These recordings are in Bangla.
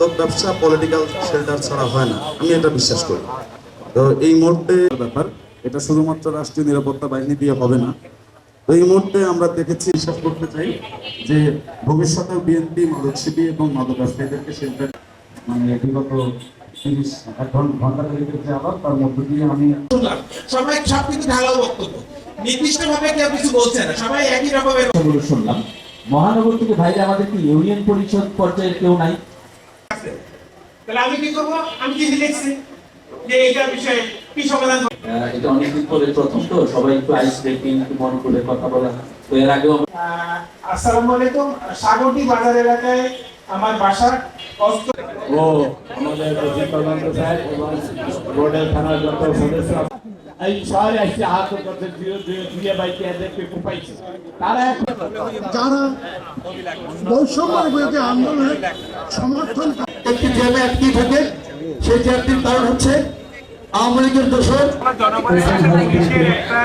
মাদক ব্যবসা পলিটিক্যাল শেল্টার ছাড়া হয় না। আমি এটা বিশ্বাস করি। তো এই মুহূর্তে ব্যাপার এটা শুধুমাত্র রাষ্ট্রীয় নিরাপত্তা বাহিনী দিয়ে হবে না। তো এই মুহূর্তে আমরা দেখেছি বিশ্বাস করতে চাই যে ভবিষ্যতে বিএনপি মাদকসেবী এবং মাদক ব্যবসায়ীদেরকে শেল্টার মানে বিগত তিরিশ ঘণ্টা ঘণ্টা তৈরিতে আবার তার মধ্য দিয়ে আমি শুনলাম সবাই সবকিছু ঢালাও বক্তব্য। নির্দিষ্ট ভাবে কেউ কিছু বলছে না সবাই একই রকমের শুনলাম। মহানগর থেকে ভাইরা আমাদের কি ইউনিয়ন পরিষদ পর্যায়ের কেউ নাই? তাহলে আমি কি করব? আমি কি লিখছি? যে এইটার বিষয়ে কি সমাধান এটা অনেকদিন পরে প্রথম তো সবাই একটু আইস ব্রেকিং একটু মন করে কথা বলা। তো এর আগেও আসসালামু আলাইকুম। সাগরটি বাজার এলাকায় আমার বাসা অস্ত ও আমাদের প্রধান স্যার এবং বোর্ডের থানার যত সদস্য এই শহরে এসে আহত করতে দিয়ে দিয়ে দিয়ে বাইকে এদেরকে কোপাইছে। তারা এখন যারা বৈষম্য বিরোধী আন্দোলনের সমর্থন। একটি জ্যামে অ্যাক্টিভ থাকে সেই জ্যামটির কারণ হচ্ছে আওয়ামী লীগের দোষর। একটা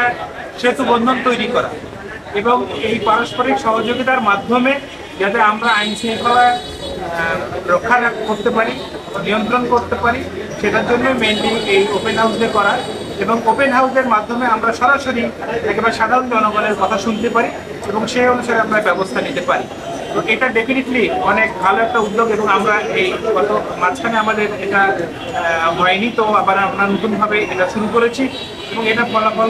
সেতু বন্ধন তৈরি করা এবং এই পারস্পরিক সহযোগিতার মাধ্যমে যাতে আমরা আইন শৃঙ্খলা রক্ষা করতে পারি, নিয়ন্ত্রণ করতে পারি, সেটার জন্য মেনলি এই ওপেন হাউসে করা এবং ওপেন হাউসের মাধ্যমে আমরা সরাসরি একেবারে সাধারণ জনগণের কথা শুনতে পারি এবং সেই অনুসারে আমরা ব্যবস্থা নিতে পারি। তো এটা ডেফিনেটলি অনেক ভালো একটা উদ্যোগ এবং আমরা এই গত মাঝখানে আমাদের এটা হয়নি তো আবার আমরা নতুনভাবে এটা শুরু করেছি এবং এটা ফলাফল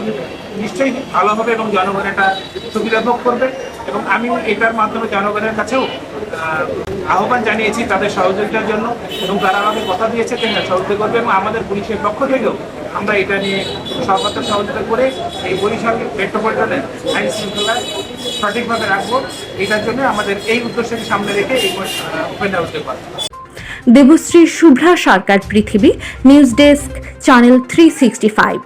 নিশ্চয়ই ভালো হবে এবং জনগণ এটা সুবিধা ভোগ করবে এবং আমি এটার মাধ্যমে জনগণের কাছেও আহ্বান জানিয়েছি তাদের সহযোগিতার জন্য এবং তারা আমাকে কথা দিয়েছে হ্যাঁ, সহযোগিতা করবে এবং আমাদের পুলিশের পক্ষ থেকেও আমরা এটা নিয়ে সর্বত্র সহযোগিতা করে এই বরিশাল মেট্রোপলিটনের আইন শৃঙ্খলা সঠিকভাবে রাখব। এটার জন্য আমাদের এই উদ্দেশ্যকে সামনে রেখে এই ওপেন হাউসে Debashree Shubhra Sarkar Prithibi news desk channel three sixty five